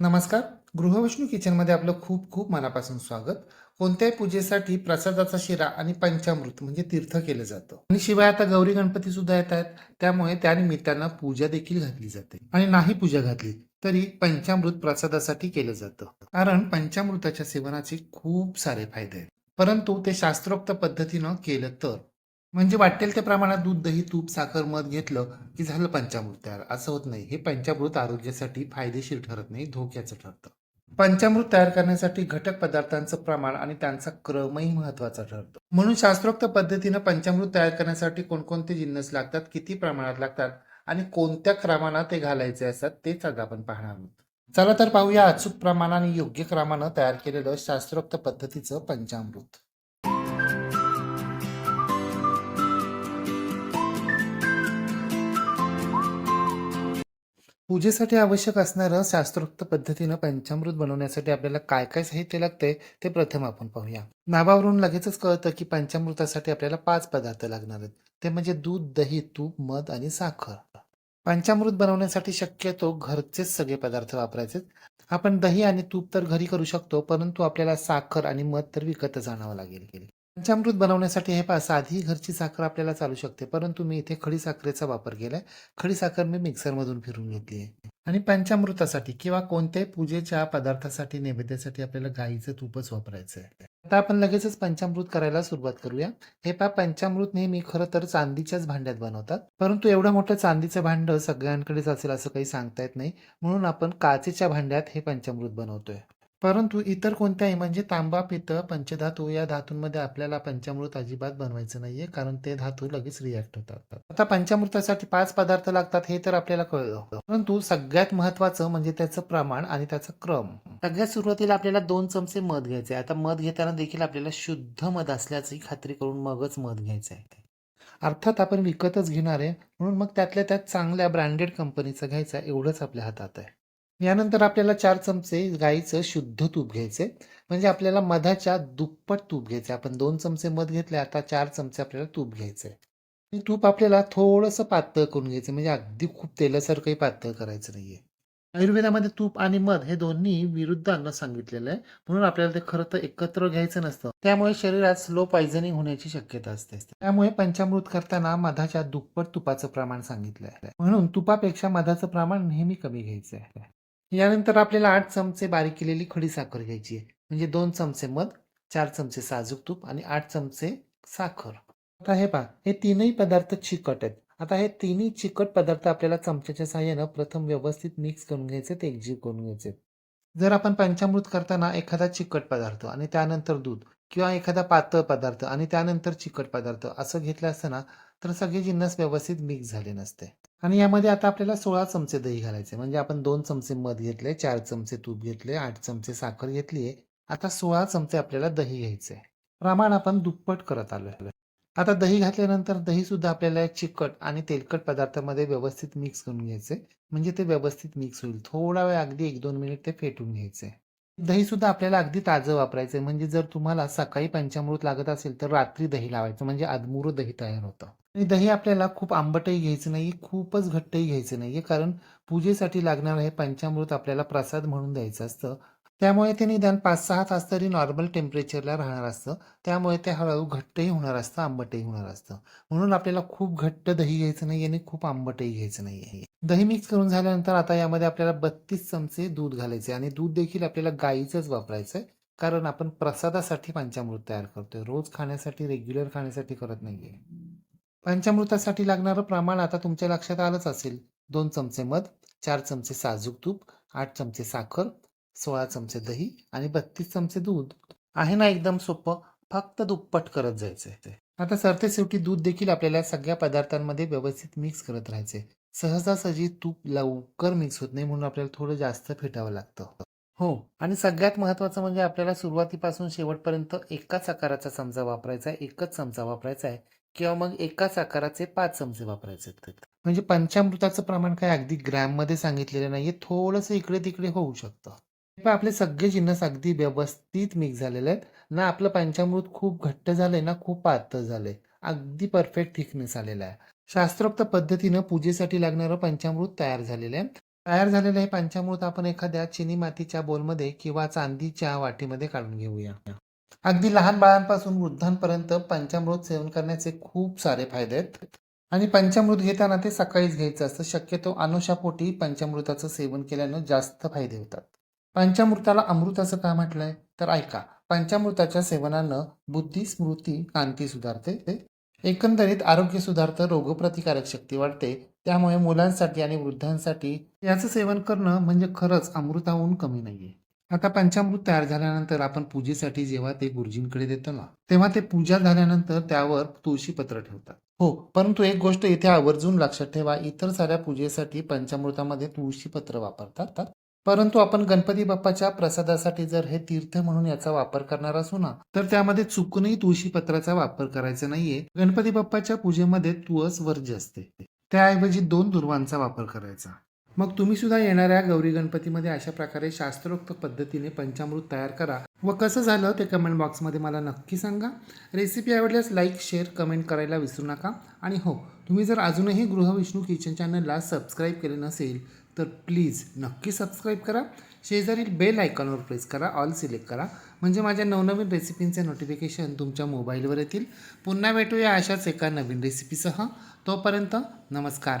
नमस्कार. गृहविष्णू किचनमध्ये आपलं खूप खूप मनापासून स्वागत. कोणत्याही पूजेसाठी प्रसादाचा शिरा आणि पंचामृत म्हणजे तीर्थ केलं जातं. आणि शिवाय आता गौरी गणपती सुद्धा येत आहेत. त्यामुळे त्या निमित्तानं पूजा देखील घातली जाते. आणि नाही पूजा घातली तरी पंचामृत प्रसादासाठी केलं जातं. कारण पंचामृताच्या सेवनाचे खूप सारे फायदे आहेत. परंतु ते शास्त्रोक्त पद्धतीनं केलं तर म्हणजे वाटेल त्या प्रमाणात दूध दही तूप साखर मध घेतलं की झालं पंचामृत तयार. असं होत नाही. हे पंचामृत आरोग्यासाठी फायदेशीर ठरत नाही धोक्याचं ठरतं. पंचामृत तयार करण्यासाठी घटक पदार्थांचं प्रमाण आणि त्यांचा क्रमही महत्त्वाचा ठरतो. म्हणून शास्त्रोक्त पद्धतीनं पंचामृत तयार करण्यासाठी कोणकोणते जिन्नस लागतात किती प्रमाणात लागतात आणि कोणत्या क्रमानं ते घालायचे असतात तेच आज आपण पाहणार आहोत. चला तर पाहूया अचूक प्रमाणाने योग्य क्रमानं तयार केलेलं शास्त्रोक्त पद्धतीचं पंचामृत. पूजेसाठी आवश्यक असणारं शास्त्रोक्त पद्धतीनं पंचामृत बनवण्यासाठी आपल्याला काय काय साहित्य लागतंय ते प्रथम आपण पाहूया. नावावरून लगेचच कळतं की पंचामृतासाठी आपल्याला पाच पदार्थ लागणार आहेत. ते म्हणजे दूध दही तूप मध आणि साखर. पंचामृत बनवण्यासाठी शक्यतो घरचेच सगळे पदार्थ वापरायचे आपण दही आणि तूप तर घरी करू शकतो परंतु आपल्याला साखर आणि मध तर विकतच आणावं लागेल. पंचामृत बनवण्यासाठी हे पहा साधी घरची साखर आपल्याला चालू शकते. परंतु मी इथे खडी साखरेचा वापर केलाय. खडी साखर मी मिक्सरमधून फिरून घेतली आहे. आणि पंचामृतासाठी किंवा कोणत्याही पूजेच्या पदार्थासाठी नैवेद्यासाठी आपल्याला गाईचं तूपच वापरायचं आहे आता आपण लगेचच पंचामृत करायला सुरुवात करूया. हे पहा पंचामृत नेहमी खरं तर चांदीच्याच भांड्यात बनवतात. परंतु एवढं मोठं चांदीचं भांड सगळ्यांकडेच असेल असं काही सांगता येत नाही. म्हणून आपण काचेच्या भांड्यात हे पंचामृत बनवतोय. परंतु इतर कोणत्याही म्हणजे तांबा पितळ पंचधातू या धातूंमध्ये आपल्याला पंचामृत अजिबात बनवायचं नाहीये कारण ते धातू लगेच रिॲक्ट होतात. आता पंचामृतासाठी पाच पदार्थ लागतात हे तर आपल्याला कळलं. परंतु सगळ्यात महत्वाचं म्हणजे त्याचं प्रमाण आणि त्याचा क्रम. सगळ्यात सुरुवातीला आपल्याला दोन चमचे मध घ्यायचे आता मध घेताना देखील आपल्याला शुद्ध मध असल्याची खात्री करून मगच मध घ्यायचं आहे अर्थात आपण विकतच घेणार आहे म्हणून मग त्यातल्या त्यात चांगल्या ब्रँडेड कंपनीचं घ्यायचं एवढंच आपल्या हातात आहे. यानंतर आपल्याला चार चमचे गाईचं शुद्ध तूप घ्यायचे म्हणजे आपल्याला मधाच्या दुप्पट तूप घ्यायचे आपण दोन चमचे मध घेतले आता चार चमचे आपल्याला तूप घ्यायचे आणि तूप आपल्याला थोडंसं पातळ करून घ्यायचं म्हणजे अगदी खूप तेलासारखंही पातळ करायचं नाहीये. आयुर्वेदामध्ये तूप आणि मध हे दोन्ही विरुद्ध अन्न सांगितलेलं आहे. म्हणून आपल्याला ते खरं तर एकत्र घ्यायचं नसतं. त्यामुळे शरीरात स्लो पॉयझनिंग होण्याची शक्यता असते. त्यामुळे पंचामृत करताना मधाच्या दुप्पट तुपाचं प्रमाण सांगितलं आहे म्हणून तुपापेक्षा मधाचं प्रमाण नेहमी कमी घ्यायचं आहे यानंतर आपल्याला आठ चमचे बारीक केलेली खडी साखर घ्यायची आहे. म्हणजे दोन चमचे मध चार चमचे साजूक तूप आणि आठ चमचे साखर. आता हे पहा हे तीनही पदार्थ चिकट आहेत. आता हे तिन्ही चिकट पदार्थ आपल्याला चमच्याच्या साहाय्यानं प्रथम व्यवस्थित मिक्स करून घ्यायचे ते एकजीव करून घ्यायचे जर आपण पंचामृत करताना एखादा चिकट पदार्थ आणि त्यानंतर दूध किंवा एखादा पातळ पदार्थ आणि त्यानंतर चिकट पदार्थ असं घेतलं असतं ना तर सगळे जिन्नस व्यवस्थित मिक्स झाले नसते. आणि यामध्ये आता आपल्याला सोळा चमचे दही घालायचे म्हणजे आपण दोन चमचे मध घेतले चार चमचे तूप घेतले आठ चमचे साखर घेतली आहे. आता सोळा चमचे आपल्याला दही घ्यायचे प्रमाण आपण दुप्पट करत आलो आता दही घातल्यानंतर दही सुद्धा आपल्याला चिकट आणि तेलकट पदार्थामध्ये व्यवस्थित मिक्स करून घ्यायचे म्हणजे ते व्यवस्थित मिक्स होईल. थोडा वेळ अगदी एक दोन मिनिट ते फेटून घ्यायचे दही सुद्धा आपल्याला अगदी ताजं वापरायचं म्हणजे जर तुम्हाला सकाळी पंचामृत लागत असेल तर रात्री दही लावायचं. म्हणजे आदमुरं दही तयार होतं. आणि दही आपल्याला खूप आंबटही घ्यायचं नाही खूपच घट्टही घ्यायचं नाहीये कारण पूजेसाठी लागणारं हे पंचामृत आपल्याला प्रसाद म्हणून द्यायचं असतं. त्यामुळे ते निदान पाच सहा तास तरी नॉर्मल टेम्परेचरला राहणार असतं. त्यामुळे ते हळूहळू घट्टही होणार असतं आंबटही होणार असतं. म्हणून आपल्याला खूप घट्ट दही घ्यायचं नाही आणि खूप आंबटही घ्यायचं नाही दही मिक्स करून झाल्यानंतर आता यामध्ये आपल्याला बत्तीस चमचे दूध घालायचे आणि दूध देखील आपल्याला गाईचंच वापरायचं आहे कारण आपण प्रसादासाठी पंचामृत तयार करतोय. रोज खाण्यासाठी रेग्युलर खाण्यासाठी करत नाहीये. पंचामृतासाठी लागणारं प्रमाण आता तुमच्या लक्षात आलंच असेल. दोन चमचे मध चार चमचे साजूक तूप आठ चमचे साखर सोळा चमचे दही आणि बत्तीस चमचे दूध. आहे ना एकदम सोपं? फक्त दुप्पट करत जायचंय आता सरते शेवटी दूध देखील आपल्याला सगळ्या पदार्थांमध्ये व्यवस्थित मिक्स करत राहायचे सहजासहजी तूप लवकर मिक्स होत नाही म्हणून आपल्याला थोडं जास्त फेटावं लागतं. हो आणि सगळ्यात महत्वाचं म्हणजे आपल्याला सुरुवातीपासून शेवटपर्यंत एकाच आकाराचा चमचा वापरायचा आहे एकच चमचा वापरायचा आहे. किंवा मग एकाच आकाराचे पाच चमचे वापरायचे आहेत. म्हणजे पंचामृताचं प्रमाण काय अगदी ग्रॅममध्ये सांगितलेलं नाही थोडंसं इकडे तिकडे होऊ शकतं. पण आपले सगळे जिन्नस अगदी व्यवस्थित मिक्स झालेले आहेत. ना आपलं पंचामृत खूप घट्ट झालंय ना खूप पातळ झालंय. अगदी परफेक्ट थिकनेस आलेला आहे. शास्त्रोक्त पद्धतीनं पूजेसाठी लागणारं पंचामृत तयार झालेलं आहे. तयार झालेलं हे पंचामृत आपण एखाद्या चिनी मातीच्या बोलमध्ये किंवा चांदीच्या वाटीमध्ये काढून घेऊया. अगदी लहान बाळांपासून वृद्धांपर्यंत पंचामृत सेवन करण्याचे खूप सारे फायदे आहेत. आणि पंचामृत घेताना ते सकाळीच घ्यायचं असतं. शक्यतो अनुषापोटी पंचामृताचं सेवन केल्यानं जास्त फायदे होतात. पंचामृताला अमृत असं का म्हटलंय? तर ऐका पंचामृताच्या सेवनानं बुद्धी स्मृती कांती सुधारते. एकंदरीत आरोग्य सुधारतं रोगप्रतिकारक शक्ती वाढते. त्यामुळे मुलांसाठी आणि वृद्धांसाठी याचं सेवन करणं म्हणजे खरंच अमृताहून कमी नाहीये. आता पंचामृत तयार झाल्यानंतर आपण पूजेसाठी जेव्हा ते गुरुजींकडे देतो ना तेव्हा ते पूजा झाल्यानंतर त्यावर तुळशी पत्र ठेवतात. हो परंतु एक गोष्ट इथे आवर्जून लक्षात ठेवा इतर साऱ्या पूजेसाठी पंचामृतामध्ये तुळशीपत्र वापरतात. परंतु आपण गणपती बाप्पाच्या प्रसादासाठी जर हे तीर्थ म्हणून याचा वापर करणार असू ना तर त्यामध्ये चुकूनही तुळशीपत्राचा वापर करायचा नाहीये. गणपती बाप्पाच्या पूजेमध्ये तुळस वर्ज्य असते. त्याऐवजी दोन दुर्वांचा वापर करायचा. मग तुम्ही सुद्धा येणाऱ्या गौरी गणपतीमध्ये अशा प्रकारे शास्त्रोक्त पद्धतीने पंचामृत तयार करा. व कसं झालं ते कमेंट बॉक्समध्ये मला नक्की सांगा. रेसिपी आवडल्यास लाईक शेअर कमेंट करायला विसरू नका. आणि हो तुम्ही जर अजूनही गृहविष्णू किचन चॅनलला सबस्क्राईब केले नसेल तर प्लीज नक्की सबस्क्राईब करा. शेजारील बेल आयकॉनवर प्रेस करा ऑल सिलेक्ट करा. म्हणजे माझ्या नवनवीन रेसिपींचे नोटिफिकेशन तुमच्या मोबाईलवर येतील. पुन्हा भेटूया अशाच एका नवीन रेसिपीसह तोपर्यंत नमस्कार.